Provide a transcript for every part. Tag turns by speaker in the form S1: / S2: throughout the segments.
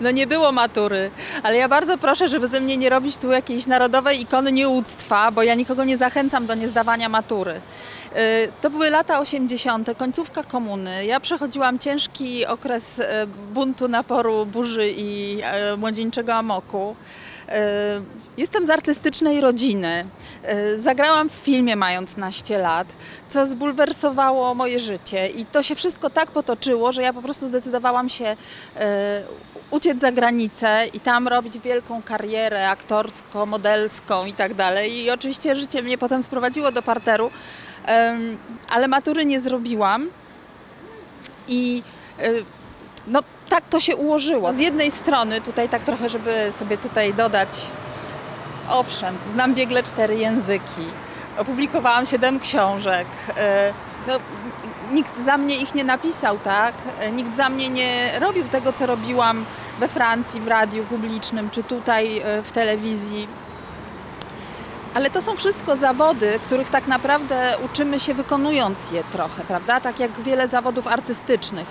S1: No nie było matury, ale ja bardzo proszę, żeby ze mnie nie robić tu jakiejś narodowej ikony nieuctwa, bo ja nikogo nie zachęcam do niezdawania matury. Y, To były lata 80., końcówka komuny. Ja przechodziłam ciężki okres y, buntu, naporu, burzy i y, młodzieńczego amoku. Jestem z artystycznej rodziny. Zagrałam w filmie mając naście lat, co zbulwersowało moje życie. I to się wszystko tak potoczyło, że ja po prostu zdecydowałam się uciec za granicę i tam robić wielką karierę aktorską, modelską i tak dalej. I oczywiście życie mnie potem sprowadziło do parteru, ale matury nie zrobiłam. I y, no tak to się ułożyło. Z jednej strony, tutaj tak trochę, żeby sobie tutaj dodać, owszem, znam biegle cztery języki, opublikowałam siedem książek. y, No, nikt za mnie ich nie napisał, tak? Y, Nikt za mnie nie robił tego, co robiłam we Francji, w radiu publicznym, czy tutaj w telewizji. Ale to są wszystko zawody, których tak naprawdę uczymy się wykonując je trochę, prawda? Tak jak wiele zawodów artystycznych.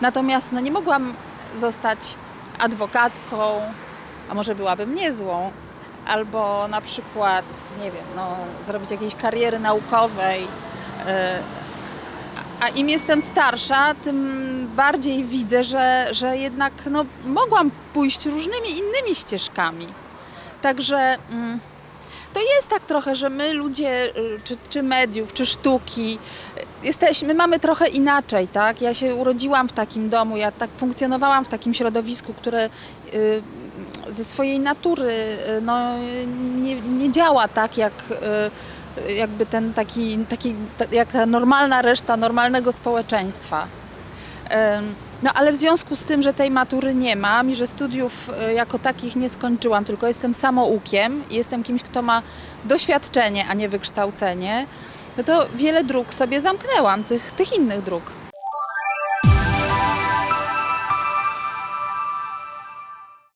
S1: Natomiast no, nie mogłam zostać adwokatką, a może byłabym niezłą, albo na przykład, nie wiem, no, zrobić jakiejś kariery naukowej. Yy, a im jestem starsza, tym bardziej widzę, że, że jednak no, mogłam pójść różnymi innymi ścieżkami. Także mm, to jest tak trochę, że my ludzie, y, czy, czy mediów, czy sztuki, y, jesteśmy, mamy trochę inaczej, tak? Ja się urodziłam w takim domu, ja tak funkcjonowałam w takim środowisku, które y, ze swojej natury no, nie, nie działa tak, jak jakby ten taki, taki ta, jak ta normalna reszta normalnego społeczeństwa. No ale w związku z tym, że tej matury nie mam i że studiów y, jako takich nie skończyłam, tylko jestem samoukiem jestem kimś, kto ma doświadczenie, a nie wykształcenie, no to wiele dróg sobie zamknęłam, tych, tych innych dróg.